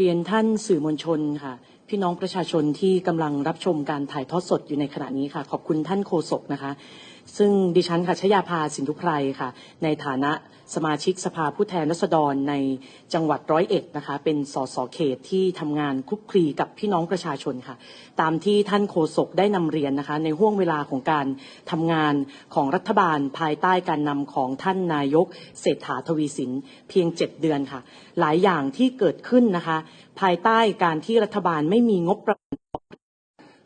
เรียนท่านสื่อมวลชนค่ะ พี่น้องประชาชนที่กำลังรับชมการถ่ายทอดสดอยู่ในขณะนี้ค่ะ ขอบคุณท่านโฆษกนะคะ ซึ่งดิฉันค่ะชยาภาสินทุไพรค่ะ ในฐานะสมาชิกสภาผู้แทนราษฎรในจังหวัดร้อยเอ็ดนะคะ เป็นสสเขตที่ทำงานคลุกคลีกับพี่น้องประชาชนค่ะ ตามที่ท่านโฆษกได้นำเรียนนะคะ ในห่วงเวลาของการทำงานของรัฐบาลภายใต้การนำของท่านนายกเศรษฐาทวีสินเพียง 7 เดือนค่ะ หลายอย่างที่เกิดขึ้นนะคะ ภายใต้การที่รัฐบาลไม่มีงบประมาณ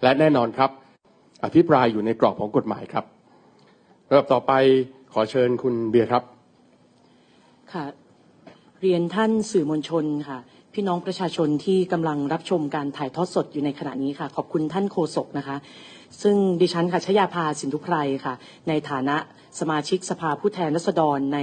และแน่นอนครับ อภิปรายอยู่ในกรอบของกฎหมายครับ ระดับต่อไปขอเชิญคุณเบียร์ครับ ค่ะ เรียนท่านสื่อมวลชนค่ะ พี่น้องประชาชนที่กำลังรับชมการถ่ายทอดสดอยู่ในขณะนี้ค่ะ ขอบคุณท่านโฆษกนะคะ ซึ่งดิฉันค่ะชยาภาสินทุไพรค่ะ ในฐานะสมาชิกสภาผู้แทนราษฎรใน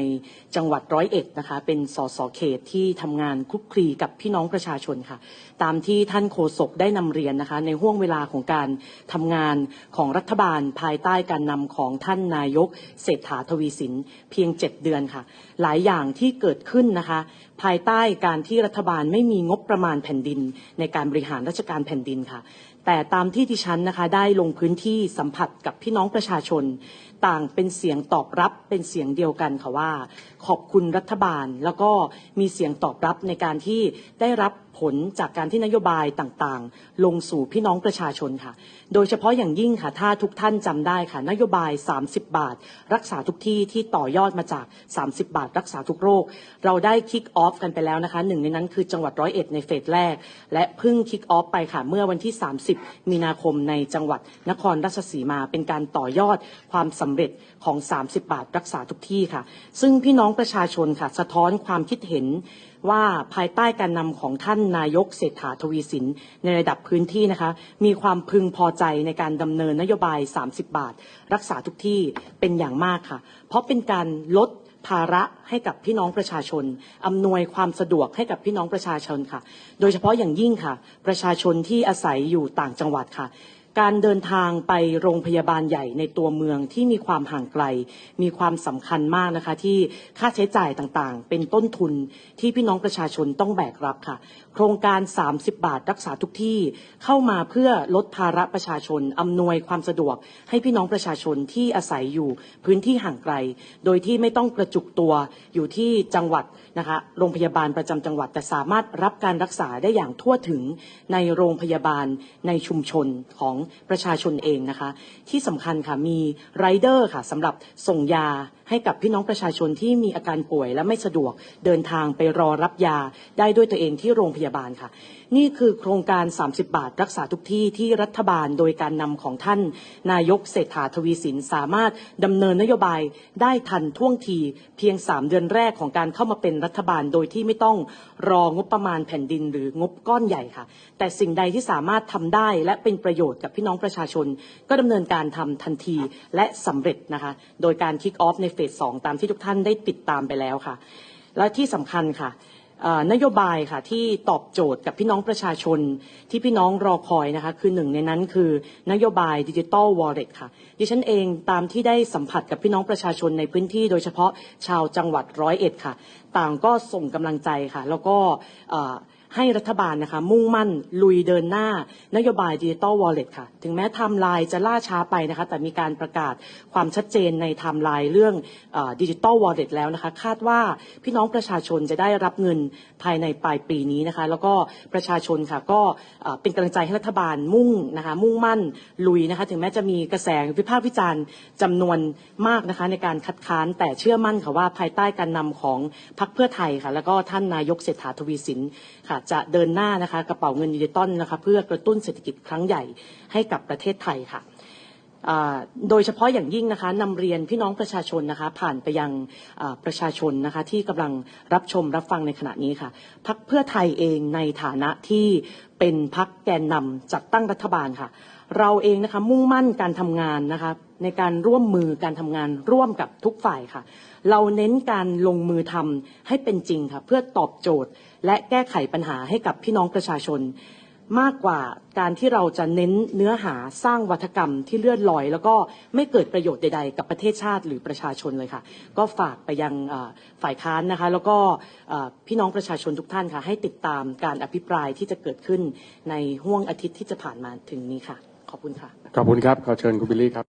จังหวัดร้อยเอ็ดนะคะ เป็นสสเขตที่ทำงานคลุกคลีกับพี่น้องประชาชนค่ะ ตามที่ท่านโฆษกได้นำเรียนนะคะ ในห่วงเวลาของการทำงานของรัฐบาลภายใต้การนำของท่านนายกเศรษฐาทวีสินเพียง 7 เดือนค่ะ หลายอย่างที่เกิดขึ้นนะคะ ภายใต้การที่รัฐบาลไม่มีงบประมาณแผ่นดิน ในการบริหารราชการแผ่นดินค่ะ แต่ตามที่ดิฉันนะคะได้ลงพื้นที่สัมผัสกับพี่น้องประชาชนต่างเป็นเสียงตอบรับเป็นเสียงเดียวกันค่ะว่า ขอบคุณรัฐบาลแล้วก็มีเสียงตอบรับในการที่ได้รับผลจากการที่นโยบายต่างๆ ลงสู่พี่น้องประชาชนค่ะ โดยเฉพาะอย่างยิ่งค่ะ ถ้าทุกท่านจำได้ค่ะ นโยบาย 30 บาท รักษาทุกที่ที่ต่อยอดมาจาก 30 บาท รักษาทุกโรค เราได้คิกออฟกันไปแล้วนะคะ หนึ่งในนั้นคือจังหวัดร้อยเอ็ดในเฟสแรก และเพิ่งคิกออฟไปค่ะ เมื่อวันที่ 30 มีนาคมในจังหวัดนครราชสีมา เป็นการต่อยอดความสำเร็จของ 30 บาทรักษาทุกที่ค่ะ ซึ่งพี่น้องประชาชนค่ะสะท้อนความคิดเห็นว่าภายใต้การนำของท่านนายกเศรษฐาทวีสินในระดับพื้นที่นะคะ มีความพึงพอใจในการดำเนินนโยบาย 30 บาท รักษาทุกที่เป็นอย่างมากค่ะ เพราะเป็นการลดภาระให้กับพี่น้องประชาชน อำนวยความสะดวกให้กับพี่น้องประชาชนค่ะ โดยเฉพาะอย่างยิ่งค่ะ ประชาชนที่อาศัยอยู่ต่างจังหวัดค่ะ การเดินทางไปโรงพยาบาลใหญ่ในตัวเมืองที่มีความห่างไกล มีความสำคัญมากนะคะ ที่ค่าใช้จ่ายต่างๆ เป็นต้นทุนที่พี่น้องประชาชนต้องแบกรับค่ะ โครงการ 30 บาทรักษาทุกที่เข้ามาเพื่อลดภาระประชาชนอำนวยความสะดวก ให้พี่น้องประชาชนที่อาศัยอยู่พื้นที่ห่างไกล โดยที่ไม่ต้องกระจุกตัวอยู่ที่จังหวัดนะคะโรงพยาบาลประจำจังหวัดแต่สามารถรับการรักษาได้อย่างทั่วถึงในโรงพยาบาลในชุมชนของประชาชนเองนะคะ ที่สำคัญค่ะมีไรเดอร์ค่ะสำหรับส่งยาให้กับพี่น้องประชาชนที่มีอาการป่วยและไม่สะดวกเดินทางไปรอรับยาได้ด้วยตัวเองที่โรงพยาบาลค่ะนี่คือโครงการ 30 บาท รักษาทุกที่ที่รัฐบาลโดยการนำของท่าน นายกเศรษฐาทวีสินสามารถดำเนินนโยบายได้ทันท่วงทีเพียง 3 เดือนแรกของการเข้ามาเป็นรัฐบาลโดยที่ไม่ต้องรองบประมาณแผ่นดินหรืองบก้อนใหญ่ค่ะ แต่สิ่งใดที่สามารถทำได้และเป็นประโยชน์กับพี่น้องประชาชน ก็ดำเนินการทำทันทีและสำเร็จนะคะ โดยการคิกออฟในเฟสสองตามที่ทุกท่านได้ติดตามไปแล้วค่ะ และที่สำคัญค่ะ นโยบายค่ะที่ตอบโจทย์กับพี่น้องประชาชนที่พี่น้องรอคอยนะคะคือหนึ่งในนั้นคือนโยบายดิจิตอลวอลเล็ตค่ะ ดิฉันเองตามที่ได้สัมผัสกับพี่น้องประชาชนในพื้นที่โดยเฉพาะชาวจังหวัดร้อยเอ็ดค่ะ ต่างก็ส่งกำลังใจค่ะ แล้วก็ ให้รัฐบาลนะคะ มุ่งมั่น ลุยเดินหน้า นโยบายดิจิ t a ลวอลเล็ตค่ะ ถึงแม้ไทม์ไลน์จะล่าช้าไปนะคะ แต่มีการประกาศความชัดเจนในไทม์ไลน์เรื่องดิจิ t a ลวอลเล็ตแล้วนะคะ คาดว่าพี่น้องประชาชนจะได้รับเงินภายในปลายปีนี้นะคะ แล้วก็ประชาชนค่ะก็เอ่อเป็นกำลังใจให้รัฐบาลมุ่งนะคะ มุ่งมั่นลุยนะคะ ถึงแม้จะมีกระแสวิพากษ์วิจารณ์จำนวนมากนะคะในการคัดค้านแต่เชื่อมั่นค่ะว่าภายใต้การนำของพรรคเพื่อไทยค่ะ แล้วก็ท่านนายกเศรษฐาทวีสินค่ะจะเดินหน้านะคะกระเป๋าเงินดิจิตอลนะคะเพื่อกระตุ้นเศรษฐกิจครั้งใหญ่ให้กับประเทศไทยค่ะ โดยเฉพาะอย่างยิ่งนะคะนำเรียนพี่น้องประชาชนนะคะ ผ่านไปยังประชาชนนะคะ ที่กำลังรับชมรับฟังในขณะนี้ค่ะพักเพื่อไทยเองในฐานะที่เป็นพักแกนนำจัดตั้งรัฐบาลค่ะ เราเองนะคะมุ่งมั่นการทำงานนะคะในการร่วมมือการทำงานร่วมกับทุกฝ่ายค่ะ เราเน้นการลงมือทำให้เป็นจริงค่ะ เพื่อตอบโจทย์ และแก้ไขปัญหาให้กับพี่น้องประชาชน มากกว่าการที่เราจะเน้นเนื้อหาสร้างวัฒกรรมที่เลื่อนลอย แล้วก็ไม่เกิดประโยชน์ใด ๆ กับประเทศชาติหรือประชาชนเลยค่ะ ก็ฝากไปยังฝ่ายค้านนะคะ แล้วก็พี่น้องประชาชนทุกท่านค่ะ ให้ติดตามการอภิปรายที่จะเกิดขึ้นในห่วงอาทิตย์ที่จะผ่านมาถึงนี้ค่ะ ขอบคุณค่ะ ขอบคุณครับขอเชิญคุณบิลลี่ครับ